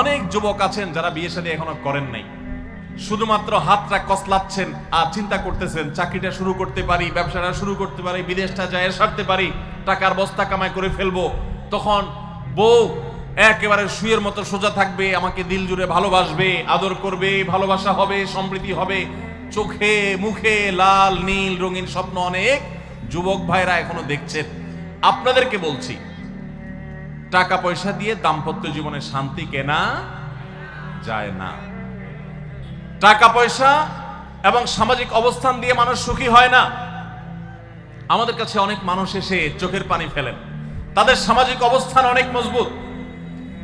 অনেক যুবক আছেন যারা বিয়ে শাদী এখনও করেন নাই। শুধুমাত্র হাতটা কসলাচ্ছেন আর চিন্তা করতেছেন, চাকরিটা শুরু করতে পারি, ব্যবসাটা শুরু করতে পারি, বিদেশটা যায় সারতে পারি, টাকার বস্তা কামাই করে ফেলব। তখন বউ একেবারে শুয়ের মতো সোজা থাকবে, আমাকে দিল জুড়ে ভালোবাসবে, আদর করবে, ভালোবাসা হবে সম্প্রীতি হবে। চোখে, মুখে লাল, নীল, রঙিন স্বপ্ন অনেক যুবক ভাইরা এখনও দেখছেন। আপনাদেরকে বলছি টাকা পয়সা দিয়ে দাম্পত্য জীবনে শান্তি কেনা যায় না। টাকা পয়সা এবং সামাজিক অবস্থান দিয়ে মানুষ সুখী হয় না। আমাদের কাছে অনেক মানুষ এসে চোখের পানি ফেলেন। তাদের সামাজিক অবস্থান অনেক মজবুত।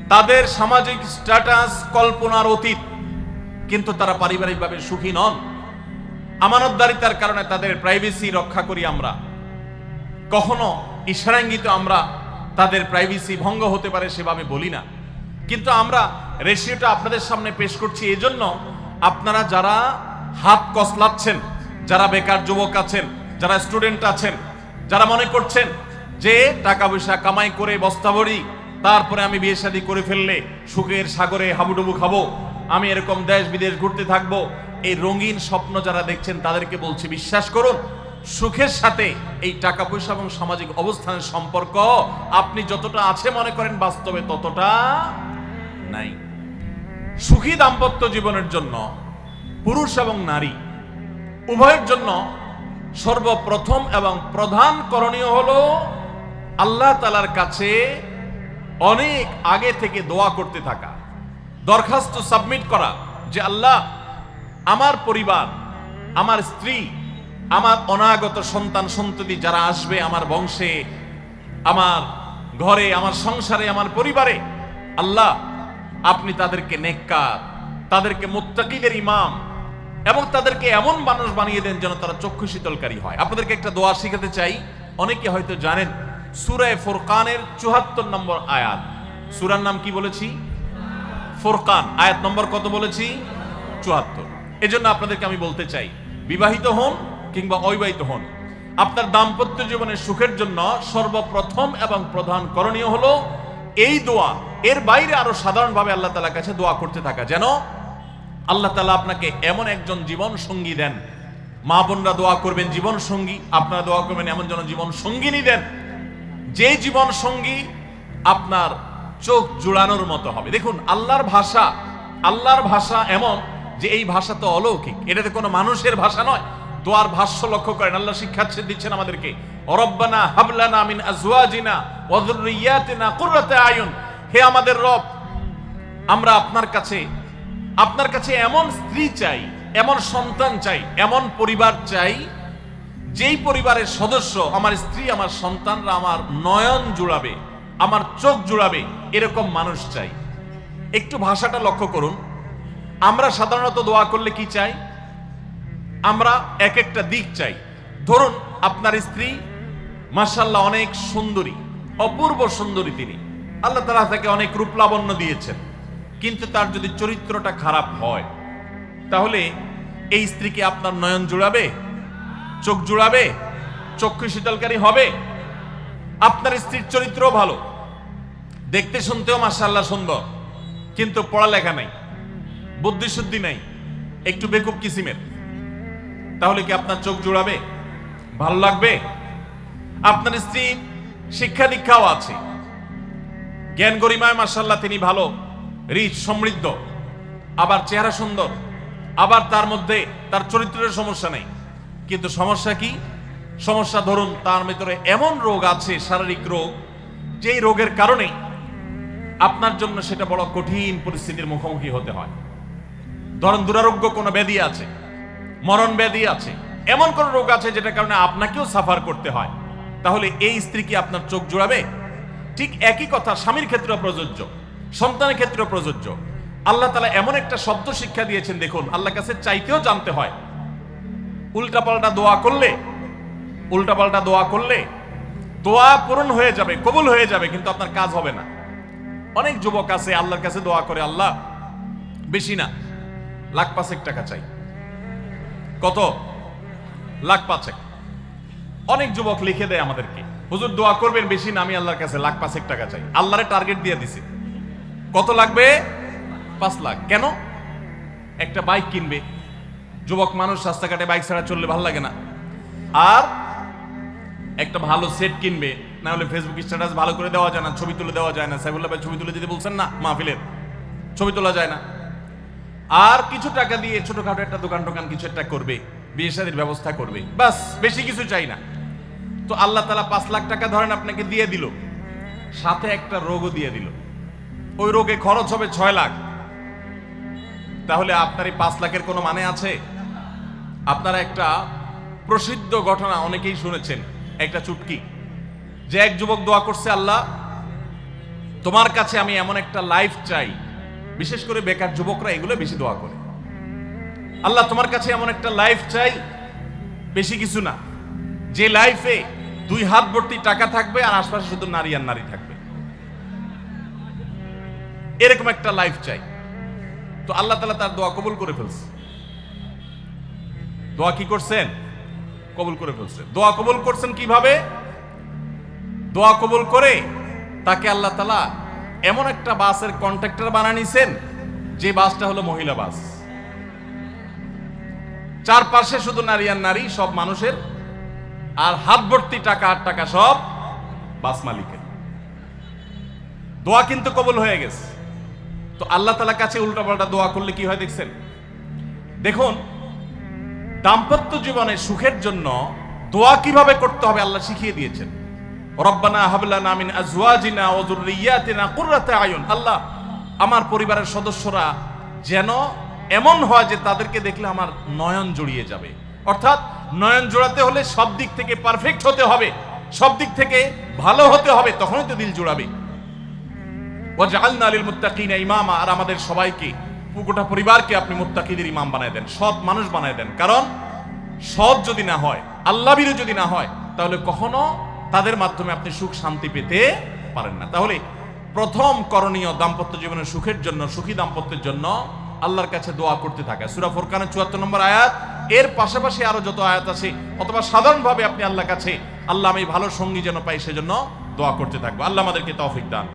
তাদের সামাজিক স্ট্যাটাস, কল্পনার অতীত। কিন্তু তারা পারিবারিকভাবে সুখী নন। আমানতদারিতার কারণে তাদের প্রাইভেসি রক্ষা করি আমরা। কখনো ইশারাঙ্গিত আমরা তাদের প্রাইভেসি ভঙ্গ হতে পারে সেভাবে বলি না। কিন্তু আমরা রেশিওটা আপনাদের সামনে পেশ করছি, এজন্য আপনারা যারা হাত কসলাচ্ছেন, যারা বেকার যুবক আছেন, যারা স্টুডেন্ট আছেন, যারা মনে করছেন যে টাকা পয়সা কামাই করে বস্তা ভরি, তারপরে আমি বিয়ে শাদী করে ফেললে সুখের সাগরে হাবুডুবু খাব, আমি এরকম দেশ বিদেশ ঘুরতে থাকব, এই রঙিন স্বপ্ন যারা দেখছেন তাদেরকে বলছি, বিশ্বাস করুন সুখের সাথে এই টাকা পয়সা এবং সামাজিক অবস্থানের সম্পর্ক আপনি যতটা আছে মনে করেন বাস্তবে ততটা নাই। সুখী দাম্পত্য জীবনের জন্য পুরুষ এবং নারী উভয়ের জন্য সর্বপ্রথম এবং প্রধান করণীয় হলো আল্লাহ তালার কাছে অনেক আগে থেকে দোয়া করতে থাকা, দরখাস্ত সাবমিট করা যে, আল্লাহ, আমার পরিবার, আমার স্ত্রী আমার অনাগত সন্তান সন্ততি যারা আসবে আমার বংশে, আমার ঘরে, আমার সংসারে, আমার পরিবারে, আল্লাহ, আপনি তাদেরকে নেককার, তাদেরকে মুত্তাকিদের ইমাম, এবং তাদেরকে এমন মানুষ বানিয়ে দেন যেন তারা চক্ষু শীতলকারী হয়। আপনাদেরকে একটা দোয়া শিখাতে চাই। অনেকে হয়তো জানেন সুরায় ফোরকানের চুহাত্তর নম্বর আয়াত। সুরার নাম কি বলেছি? ফোরকান। আয়াত নম্বর কত বলেছি? চুয়াত্তর এজন্য আপনাদেরকে আমি বলতে চাই, বিবাহিত হন কিংবা অবিবাহিত হন। আপনার দাম্পত্য জীবনের সুখের জন্য সর্বপ্রথম এবং প্রধান করণীয় হলো এই দোয়া। এর বাইরে আরও সাধারণভাবে আল্লাহ তালার কাছে দোয়া করতে থাকা। যেন আল্লাহ তালা আপনাকে এমন একজন জীবন সঙ্গী দেন। মা বোনরা দোয়া করবেন জীবন সঙ্গী আপনারা দোয়া করবেন, এমন যেন জীবন সঙ্গিনী দেন। যে জীবন সঙ্গী আপনার চোখ জুড়ানোর মতো হবে। দেখুন, আল্লাহর ভাষা আল্লাহর ভাষা এমন যে এই ভাষা তো অলৌকিক। এটাতে কোনো মানুষের ভাষা নয়। দোয়ার ভাষ্য লক্ষ্য করেন, আল্লাহ শিক্ষা দিচ্ছেন আমাদেরকে, অরব্বানা হাবলানা মিন আজওয়াজিনা ওয়া যুররিয়াতিনা কুররাতা আয়ুন। হে আমাদের রব, আমরা আপনার কাছে আপনার কাছে এমন স্ত্রী চাই, এমন সন্তান চাই, এমন পরিবার চাই, যেই পরিবারের সদস্য আমার স্ত্রী, আমার সন্তানরা আমার নয়ন জুড়াবে, আমার চোখ জুড়াবে, এরকম মানুষ চাই। একটু ভাষাটা লক্ষ্য করুন। আমরা সাধারণত দোয়া করলে কি চাই? আমরা এক একটা দিক চাই। ধরুন, আপনার স্ত্রী মাসাল্লাহ অনেক সুন্দরী, অপূর্ব সুন্দরী তিনি। আল্লাহ তালা তাকে অনেক রূপ লাবণ্য দিয়েছেন। কিন্তু তার যদি চরিত্রটা খারাপ হয়, তাহলে এই স্ত্রীকে আপনার নয়ন জুড়াবে? চোখ জুড়াবে? চক্ষু শীতলকারী হবে? আপনার স্ত্রীর চরিত্র ভালো। দেখতে শুনতেও মাসাল্লাহ সুন্দর। কিন্তু পড়ালেখা নাই, বুদ্ধিশুদ্ধি নাই, একটু বেকুব কিসিমের। তাহলে কি আপনার চোখ জোড়াবে? ভালো লাগবে? আপনার স্ত্রী শিক্ষা দীক্ষাও আছে। জ্ঞান গরিমায় মাসাল্লাহ তিনি ভালো রিচ সমৃদ্ধ। আবার চেহারা সুন্দর। আবার তার মধ্যে তার চরিত্রের সমস্যা নেই। কিন্তু সমস্যা কি? সমস্যা ধরুন তার ভিতরে এমন রোগ আছে, শারীরিক রোগ, যেই রোগের কারণে আপনার জন্য সেটা বড় কঠিন পরিস্থিতির মুখোমুখি হতে হয়। ধরেন দুরারোগ্য কোনো ব্যাধি আছে। মরণ ব্যাধি আছে। এমন কোন রোগ আছে যেটার কারণে আপনাকেও সাফার করতে হয়। তাহলে এই স্ত্রী কি আপনার চোখ জোড়াবে? ঠিক একই কথা, স্বামীর ক্ষেত্রে প্রযোজ্য, সন্তানের ক্ষেত্রে প্রযোজ্য। আল্লাহ তালা এমন একটা শব্দ শিক্ষা দিয়েছেন, দেখুন আল্লাহ কাছে চাইতেও জানতে হয়। উল্টাপাল্টা দোয়া করলে, উল্টাপাল্টা দোয়া করলে দোয়া পূরণ হয়ে যাবে, কবুল হয়ে যাবে, কিন্তু আপনার কাজ হবে না। অনেক যুবক আছে, আল্লাহর কাছে দোয়া করে, আল্লাহ, বেশি না, লাখ পাঁচেক টাকা চাই। কত? লাখ পাঁচেক। অনেক যুবক লিখে দেয় আমাদেরকে, হুজুর, দোয়া করবেন বেশি না, আমি আল্লাহর কাছে লাখ পাঁচেক টাকা চাই। আল্লাহরে টার্গেট দিয়ে দিছি। কত লাগবে? পাঁচ লাখ। কেন? একটা বাইক কিনবে। যুবক মানুষ রাস্তাঘাটে বাইক ছাড়া চললে ভালো লাগে না। আর একটা ভালো সেট কিনবে, না হলে ফেসবুক স্ট্যাটাস ভালো করে দেওয়া যায় না, ছবি তুলে দেওয়া যায় না। সাইবুল্লাহ ভাই, ছবি তুলে দিতে বলছেন না? মাহফিলের। ছবি তোলা যায় না। আর কিছু টাকা দিয়ে ছোটখাটো একটা দোকান টোকান কিছু একটা করবে, বিয়ে শাদীর ব্যবস্থা করবে। বাস, বেশি কিছু চাই না। তো আল্লাহ তালা পাঁচ লাখ টাকা ধরেন আপনাকে দিয়ে দিল। সাথে একটা রোগও দিয়ে দিল। ওই রোগে খরচ হবে ছয় লাখ। তাহলে আপনার এই পাঁচ লাখের কোনো মানে আছে? আপনারা একটা প্রসিদ্ধ ঘটনা অনেকেই শুনেছেন, একটা চুটকি। যে এক যুবক দোয়া করছে, আল্লাহ, তোমার কাছে আমি এমন একটা লাইফ চাই। বিশেষ করে বেকার যুবকরা এগুলো বেশি দোয়া করে। আল্লাহ তোমার কাছে এমন একটা লাইফ চাই, বেশি কিছু না। যে লাইফে দুই হাত ভর্তি টাকা থাকবে আর আশপাশে শুধু নারী আর নারী থাকবে। এরকম একটা লাইফ চাই। তো আল্লাহ তালা তার দোয়া কবুল করে ফেলছে। দোয়া কি করছেন? কবুল করে ফেলছে। দোয়া কবুল করছেন কীভাবে? দোয়া কবুল করে তাকে আল্লাহ তালা এমন একটা বাসের কন্ট্রাক্টর বানানিছেন, যে বাসটা হলো মহিলা বাস। চারপাশে শুধু নারী আর নারী, সব মানুষের, আর হাত ভর্তি টাকা আর টাকা সব বাস মালিকের। দোয়া কিন্তু কবুল হয়ে গেছে। তো আল্লাহ তালা কাছে উল্টাপাল্টা দোয়া করলে কি হয় দেখছেন? দেখুন, দাম্পত্য জীবনে সুখের জন্য দোয়া কীভাবে করতে হবে আল্লাহ শিখিয়ে দিয়েছেন। রব্বানা হাবলানা মিন আজওয়াজিনা ওয়া যুররিয়াতিনা কুররাতা আয়ুন। আল্লাহ, আমার পরিবারের সদস্যরা যেন এমন হয় যে তাদেরকে দেখলে আমার নয়ন জড়িয়ে যাবে। অর্থাৎ নয়ন জোড়াতে হলে সব দিক থেকে পারফেক্ট হতে হবে, সব দিক থেকে ভালো হতে হবে, তখনই তো দিল জোড়াবে। ওয়াজআলনা লিল মুত্তাকিনা ইমামা, আর আমাদের সবাইকে, গোটা পরিবারকে আপনি মুত্তাকিদের ইমাম বানায় দেন, সৎ মানুষ বানায় দেন। কারণ সৎ যদি না হয় আল্লাহ বিরু যদি না হয়, তাহলে কখনো তাদের মাধ্যমে আপনি সুখ শান্তি পেতে পারেন না। তাহলে প্রথম করণীয় দাম্পত্য জীবনের সুখের জন্য, সুখী দাম্পত্যের জন্য আল্লাহর কাছে দোয়া করতে থাকে। সুরা ফোরকানের চুয়াত্তর নম্বর আয়াত, এর পাশাপাশি আরও যত আয়াত আছে, অথবা সাধারণভাবে আপনি আল্লাহর কাছে আল্লাহ আমি ভালো সঙ্গী যেন পাই সেজন্য দোয়া করতে থাকব। আল্লাহ আমাদেরকে তৌফিক দান।